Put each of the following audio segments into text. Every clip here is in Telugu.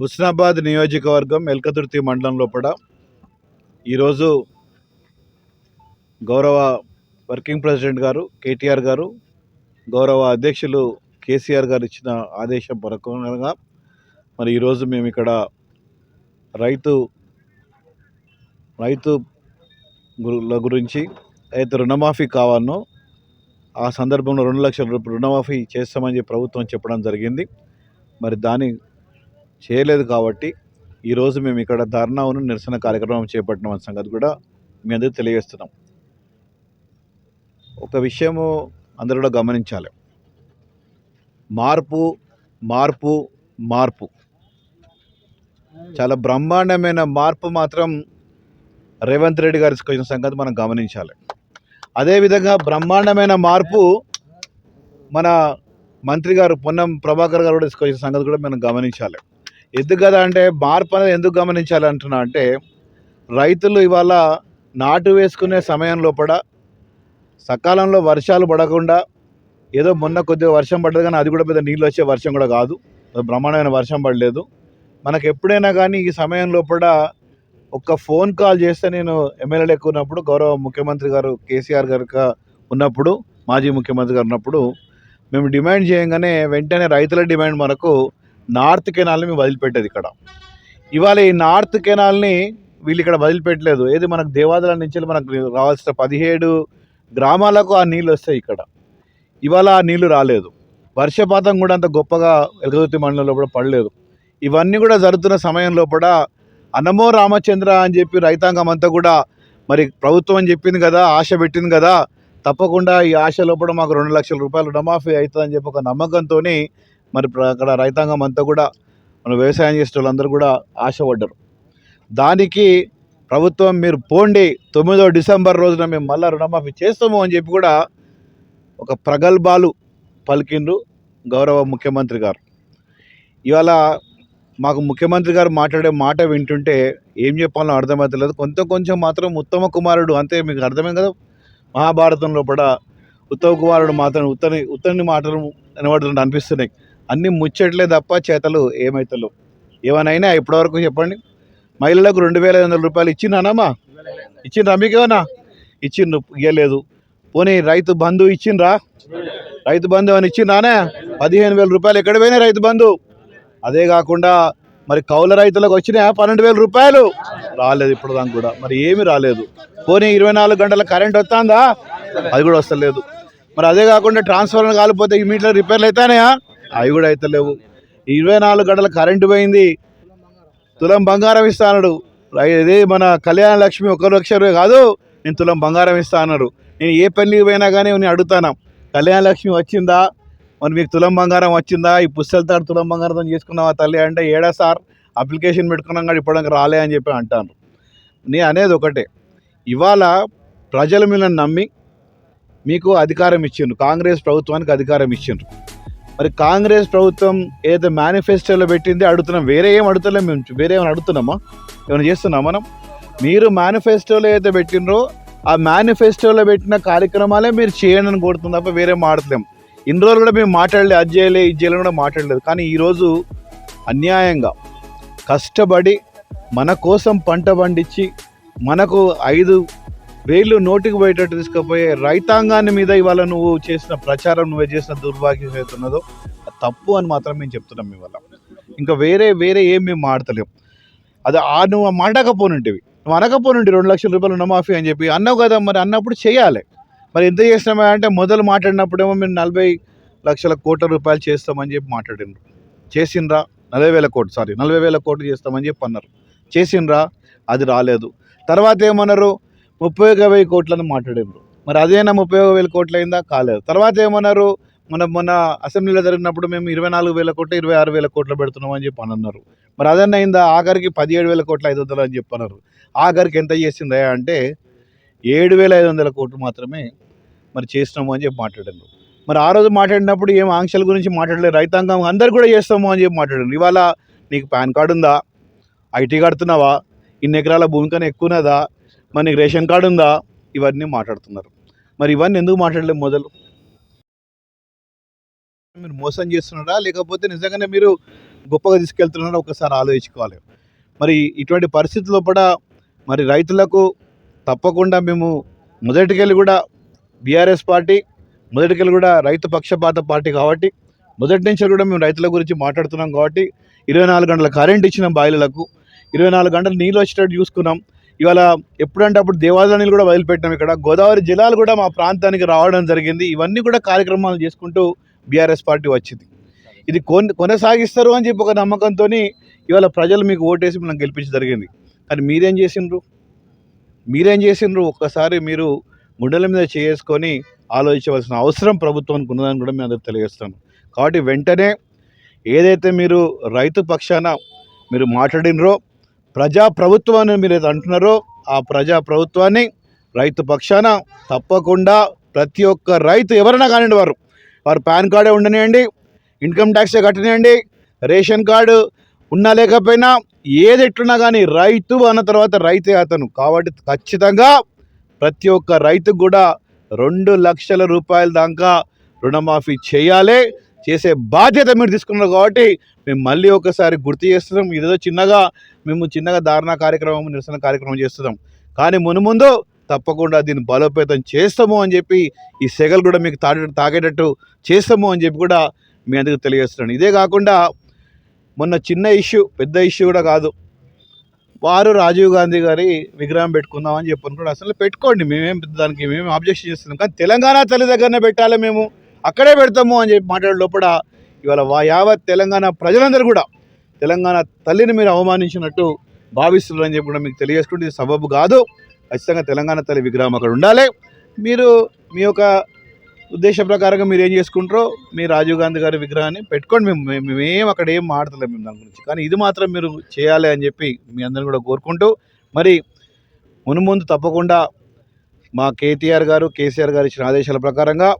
హుస్నాబాద్ నియోజకవర్గం ఎల్కతుర్తి మండలం లోపల ఈరోజు గౌరవ వర్కింగ్ ప్రెసిడెంట్ గారు కేటీఆర్ గారు గౌరవ అధ్యక్షులు కేసీఆర్ గారు ఇచ్చిన ఆదేశం ప్రకారంగా మరి ఈరోజు మేము ఇక్కడ రైతు రైతు గురించి అయితే రుణమాఫీ కావాలనో ఆ సందర్భంలో రెండు లక్షల రూపాయలు రుణమాఫీ చేస్తామని ప్రభుత్వం చెప్పడం జరిగింది. మరి దాన్ని చేయలేదు కాబట్టి ఈరోజు మేము ఇక్కడ ధర్నాను నిరసన కార్యక్రమం చేపట్టిన అనే సంగతి కూడా మీ అందరికీ తెలియజేస్తున్నాం. ఒక విషయము అందరూ కూడా గమనించాలి. మార్పు మార్పు మార్పు. చాలా బ్రహ్మాండమైన మార్పు మాత్రం రేవంత్ రెడ్డి గారి వచ్చిన సంగతి మనం గమనించాలి. అదేవిధంగా బ్రహ్మాండమైన మార్పు మన మంత్రి గారు పొన్నం ప్రభాకర్ గారు కూడా తీసుకొచ్చిన సంగతి కూడా మనం గమనించాలి. ఎందుకు కదా అంటే మార్పు అనేది ఎందుకు గమనించాలి అంటున్నా అంటే రైతులు ఇవాళ నాటు వేసుకునే సమయం లోపల సకాలంలో వర్షాలు పడకుండా ఏదో మొన్న కొద్దిగా వర్షం పడ్డది కానీ అది కూడా పెద్ద నీళ్ళు వచ్చే వర్షం కూడా కాదు. బ్రహ్మాండమైన వర్షం పడలేదు. మనకు ఎప్పుడైనా కానీ ఈ సమయం లోపల ఒక్క ఫోన్ కాల్ చేస్తే నేను ఎమ్మెల్యేలు ఎక్కువ ఉన్నప్పుడు గౌరవ ముఖ్యమంత్రి గారు కేసీఆర్ గారు ఉన్నప్పుడు మాజీ ముఖ్యమంత్రి గారు ఉన్నప్పుడు మేము డిమాండ్ చేయగానే వెంటనే రైతుల డిమాండ్ మనకు నార్త్ కెనాల్ని మేము వదిలిపెట్టేది ఇక్కడ. ఇవాళ ఈ నార్త్ కెనాల్ని వీళ్ళు ఇక్కడ వదిలిపెట్టలేదు. ఏది మనకు దేవాదుల నుంచి మనకు రావాల్సిన పదిహేడు గ్రామాలకు ఆ నీళ్ళు వస్తాయి ఇక్కడ. ఇవాళ ఆ నీళ్ళు రాలేదు. వర్షపాతం కూడా అంత గొప్పగా ఎలగదుర్తి మండలంలో కూడా పడలేదు. ఇవన్నీ కూడా జరుగుతున్న సమయం లోపల అన్నమో రామచంద్ర అని చెప్పి రైతాంగం అంతా కూడా మరి ప్రభుత్వం చెప్పింది కదా ఆశ పెట్టింది కదా తప్పకుండా ఈ ఆశ లోపల మాకు రెండు లక్షల రూపాయలు రుణమాఫీ అవుతుందని చెప్పి ఒక నమ్మకంతో మరి ప్ర- అక్కడ రైతాంగం అంతా కూడా మన వ్యవసాయం చేసే వాళ్ళందరూ కూడా ఆశపడ్డారు. దానికి ప్రభుత్వం మీరు పోండి తొమ్మిదో డిసెంబర్ రోజున మేము మళ్ళీ రుణమాఫీ చేస్తాము అని చెప్పి కూడా ఒక ప్రగల్భాలు పలికిండ్రు గౌరవ ముఖ్యమంత్రి గారు. ఇవాళ మాకు ముఖ్యమంత్రి గారు మాట్లాడే మాట వింటుంటే ఏం చెప్పాలో అర్థమవుతలేదు. కొంత కొంచెం మాత్రం ఉత్తమ కుమారుడు అంతే మీకు అర్థమే కదా? మహాభారతంలో కూడా ఉత్తమ కుమారుడు మాత్రం ఉత్తని ఉత్తని మాటలు వినబడుతుంటే అనిపిస్తున్నాయి. అన్నీ ముచ్చట్లే తప్ప చేతలు ఏమైతలు? ఏమైనా ఇప్పటివరకు చెప్పండి. మహిళలకు రెండు వేల ఐదు వందల రూపాయలు ఇచ్చినానమ్మా ఇచ్చిండ్రా మీకేమన్నా? ఇచ్చిండ్రు ఇవ్వలేదు పోనీ రైతు బంధు ఇచ్చిండ్రా? రైతు బంధు అని ఇచ్చిండ్రానే? పదిహేను వేల రూపాయలు ఎక్కడ పోయినాయి రైతు బంధు? అదే కాకుండా మరి కౌల రైతులకు వచ్చినాయా? పన్నెండు వేల రూపాయలు? రాలేదు ఇప్పుడు దాకా కూడా. మరి ఏమీ రాలేదు. పోనీ ఇరవై నాలుగు గంటల కరెంట్ వస్తుందా? అది కూడా వస్తలేదు. మరి అదే కాకుండా ట్రాన్స్ఫార్మర్ కాలిపోతే ఇమీడియట్ రిపేర్లు అవుతాయా అవి కూడా అవుతలేవు ఇరవై నాలుగు గంటల కరెంటు పోయింది. తులం బంగారం ఇస్తా అన్నాడు. ఇది మన కళ్యాణ లక్ష్మి ఒక లక్ష రూపాయ కాదు నేను తులం బంగారం ఇస్తా అన్నారు నేను ఏ పెళ్ళికి పోయినా కానీ నేను అడుగుతాను కళ్యాణ లక్ష్మి వచ్చిందా? మరి మీకు తులం బంగారం వచ్చిందా? ఈ పుస్తలతాడు తులం బంగారంతో చేసుకున్నావా తల్లి? అంటే ఏడా సార్ అప్లికేషన్ పెట్టుకున్నాం కానీ ఇప్పటికి రాలే అని చెప్పి అంటాను. నేను అనేది ఒకటే. ఇవాళ ప్రజల మీద నమ్మి మీకు అధికారం ఇచ్చిండ్రు. కాంగ్రెస్ ప్రభుత్వానికి అధికారం ఇచ్చిండ్రు. మరి కాంగ్రెస్ ప్రభుత్వం ఏదైతే మేనిఫెస్టోలో పెట్టింది అడుగుతున్నాం. వేరే ఏం అడుగుతలేం మేము వేరే ఏమైనా అడుగుతున్నామా? ఏమైనా చేస్తున్నాం మనం? మీరు మేనిఫెస్టోలో ఏదో పెట్టినరో ఆ మేనిఫెస్టోలో పెట్టిన కార్యక్రమాలే మీరు చేయండి అని కోరుతుంది తప్ప వేరే మాట్లాడలేము ఇన్ని రోజులు కూడా మేము మాట్లాడలేదు అది చేయలే ఇది చేయలేదు కూడా మాట్లాడలేదు. కానీ ఈరోజు అన్యాయంగా కష్టపడి మన కోసం పంట పండించి మనకు ఐదు వేలు నోటికి పోయేటట్టు తీసుకుపోయే రైతాంగాన్ని మీద ఇవాళ నువ్వు చేసిన ప్రచారం నువ్వే చేసిన దుర్భాగ్యం ఏదైతే ఉన్నదో తప్పు అని మాత్రం మేము చెప్తున్నాం ఇవాళ. ఇంకా వేరే వేరే ఏం మేము మాడతలేం అది ఆ నువ్వు మాడకపోనుంటివి. నువ్వు అనకపోనుంటి రెండు లక్షల రూపాయలు రుణమాఫీ అని చెప్పి అన్నావు కదా మరి అన్నప్పుడు చేయాలి. మరి ఎంత చేసినామా అంటే మొదలు మాట్లాడినప్పుడేమో మేము నలభై లక్షల కోట్ల రూపాయలు చేస్తామని చెప్పి మాట్లాడినారు చేసిండ్రా? నలభై వేల కోట్లు సారీ నలభై వేల కోట్లు చేస్తామని చెప్పి అన్నారు. చేసిండ్రా? అది రాలేదు. తర్వాత ఏమన్నారు ముప్పై ఒక వెయ్యి కోట్లని మాట్లాడారు మరి అదేనా ముప్పై ఒక వేల కోట్లు అయిందా కాలేదు. తర్వాత ఏమన్నారు మన మొన్న అసెంబ్లీలో జరిగినప్పుడు మేము ఇరవై నాలుగు వేల కోట్లు ఇరవై ఆరు వేల కోట్లు పెడుతున్నాం అని చెప్పి అన్నారు మరి అదన్నా అయిందా? ఆఖరికి పదిహేడు వేల కోట్లు ఐదు వందలు అని చెప్పి అన్నారు ఆఖరికి ఎంత చేసిందా అంటే ఏడు వేల ఐదు వందల కోట్లు మాత్రమే మరి చేసినాము అని చెప్పి మాట్లాడారు మరి ఆ రోజు మాట్లాడినప్పుడు ఏం ఆంక్షల గురించి మాట్లాడలేదు. రైతాంగం అందరు కూడా చేస్తాము అని చెప్పి మాట్లాడారు ఇవాళ నీకు పాన్ కార్డు ఉందా? ఐటీ కడుతున్నావా? ఇన్ని ఎకరాల భూమి కన్నా ఎక్కువ ఉన్నదా మరి నీకు రేషన్ కార్డు ఉందా? ఇవన్నీ మాట్లాడుతున్నారు. మరి ఇవన్నీ ఎందుకు మాట్లాడలేము మొదలు? మీరు మోసం చేస్తున్నారా? లేకపోతే నిజంగానే మీరు గొప్పగా తీసుకెళ్తున్నారో? ఒకసారి ఆలోచించుకోవాలి. మరి ఇటువంటి పరిస్థితుల్లో కూడా మరి రైతులకు తప్పకుండా మేము మొదటికెళ్ళి కూడా బీఆర్ఎస్ పార్టీ మొదటికెళ్ళి కూడా రైతు పక్షపాత పార్టీ కాబట్టి మొదటి నుంచి కూడా మేము రైతుల గురించి మాట్లాడుతున్నాం కాబట్టి ఇరవై నాలుగు గంటల కరెంట్ ఇచ్చిన బాయిలకు ఇరవై నాలుగు గంటలు నీళ్ళు వచ్చేటట్టు చూసుకున్నాం. ఇవాళ ఎప్పుడంటే అప్పుడు దేవాలయ నీళ్ళు కూడా వదిలిపెట్టినాం ఇక్కడ. గోదావరి జిల్లాలు కూడా మా ప్రాంతానికి రావడం జరిగింది. ఇవన్నీ కూడా కార్యక్రమాలు చేసుకుంటూ బీఆర్ఎస్ పార్టీ వచ్చింది. ఇది కొన్ కొనసాగిస్తారు అని చెప్పి ఒక నమ్మకంతో ఇవాళ ప్రజలు మీకు ఓటేసి మనం గెలిపించి జరిగింది. కానీ మీరేం చేసిండ్రు? మీరేం చేసిండ్రు? ఒక్కసారి మీరు గుండెల మీద చేసుకొని ఆలోచించవలసిన అవసరం ప్రభుత్వానికి ఉన్నదని కూడా మేము అందరికి తెలియజేస్తాను. కాబట్టి వెంటనే ఏదైతే మీరు రైతు పక్షాన మీరు మాట్లాడినరో ప్రజా ప్రభుత్వాన్ని మీరు ఏదో అంటున్నారో ఆ ప్రజా ప్రభుత్వాన్ని రైతు పక్షాన తప్పకుండా ప్రతి ఒక్క రైతు ఎవరైనా కానివ్వండి వారు వారు పాన్ కార్డే ఉండనివ్వండి ఇన్కమ్ ట్యాక్సే కట్టనివ్వండి రేషన్ కార్డు ఉన్నా లేకపోయినా ఏది ఎట్లున్నా కానీ రైతు అన్న తర్వాత రైతే అతను. కాబట్టి ఖచ్చితంగా ప్రతి ఒక్క రైతుకు కూడా రెండు లక్షల రూపాయల దాకా రుణమాఫీ చేయాలి. చేసే బాధ్యత మీరు తీసుకున్నారు కాబట్టి మేము మళ్ళీ ఒకసారి గుర్తు చేస్తున్నాం. ఇదేదో చిన్నగా మేము చిన్నగా ధారణ కార్యక్రమం నిరసన కార్యక్రమం చేస్తున్నాం. కానీ మునుముందు తప్పకుండా దీన్ని బలోపేతం చేస్తాము అని చెప్పి ఈ సెగలు కూడా మీకు తాగే తాగేటట్టు చేస్తాము అని చెప్పి కూడా మీ అందరికి తెలియజేస్తున్నాను. ఇదే కాకుండా మొన్న చిన్న ఇష్యూ పెద్ద ఇష్యూ కూడా కాదు. వారు రాజీవ్ గాంధీ గారి విగ్రహం పెట్టుకుందామని చెప్పి కూడా అసలు పెట్టుకోండి. మేమేం దానికి మేమేం ఆబ్జెక్షన్ చేస్తున్నాం. కానీ తెలంగాణ తల్లి దగ్గరనే పెట్టాలి మేము. అక్కడే పెడతాము అని చెప్పి మాట్లాడే లోపల ఇవాళ వా యావత్ తెలంగాణ ప్రజలందరూ కూడా తెలంగాణ తల్లిని మీరు అవమానించినట్టు భావిస్తున్నారని చెప్పి కూడా మీకు తెలియజేసుకుంటే ఇది సబబు కాదు. ఖచ్చితంగా తెలంగాణ తల్లి విగ్రహం అక్కడ ఉండాలి. మీరు మీ యొక్క ఉద్దేశ ప్రకారంగా మీరు ఏం చేసుకుంటారో మీ రాజీవ్ గాంధీ గారి విగ్రహాన్ని పెట్టుకోండి మేము మేమేం అక్కడ ఏం మాడతలేము మేము దాని గురించి. కానీ ఇది మాత్రం మీరు చేయాలి అని చెప్పి మీ అందరిని కూడా కోరుకుంటూ మరి మునుముందు తప్పకుండా మా కేటీఆర్ గారు కేసీఆర్ గారు ఇచ్చిన ఆదేశాల ప్రకారంగా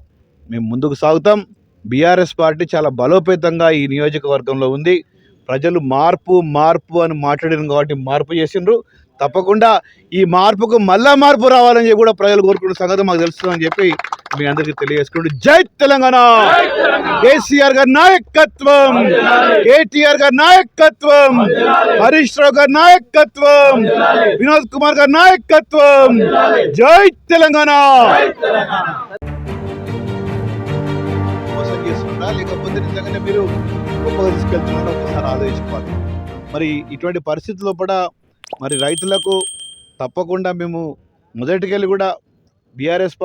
మేము ముందుకు సాగుతాం. బీఆర్ఎస్ పార్టీ చాలా బలోపేతంగా ఈ నియోజకవర్గంలో ఉంది. ప్రజలు మార్పు మార్పు అని మాట్లాడారు కాబట్టి మార్పు చేసిండ్రు. తప్పకుండా ఈ మార్పుకు మళ్ళా మార్పు రావాలని చెప్పి కూడా ప్రజలు కోరుకున్న సంగతి మాకు తెలుస్తుందని చెప్పి మీ అందరికీ తెలియజేసుకుంటూ జై తెలంగాణ! కేసీఆర్ గారి నాయకత్వం! కేటీఆర్ గారి నాయకత్వం! హరీష్ రావు గారి నాయకత్వం! వినోద్ కుమార్ గారి నాయకత్వం! జై తెలంగాణ! మోసం లేకపోతే నిజంగానే మీరు గొప్పగా తీసుకెళ్తున్నారా ఒకసారి ఆలోచించుకోవాలి మరి ఇటువంటి పరిస్థితుల్లో కూడా మరి రైతులకు తప్పకుండా మేము మొదటికెళ్ళి కూడా బీఆర్ఎస్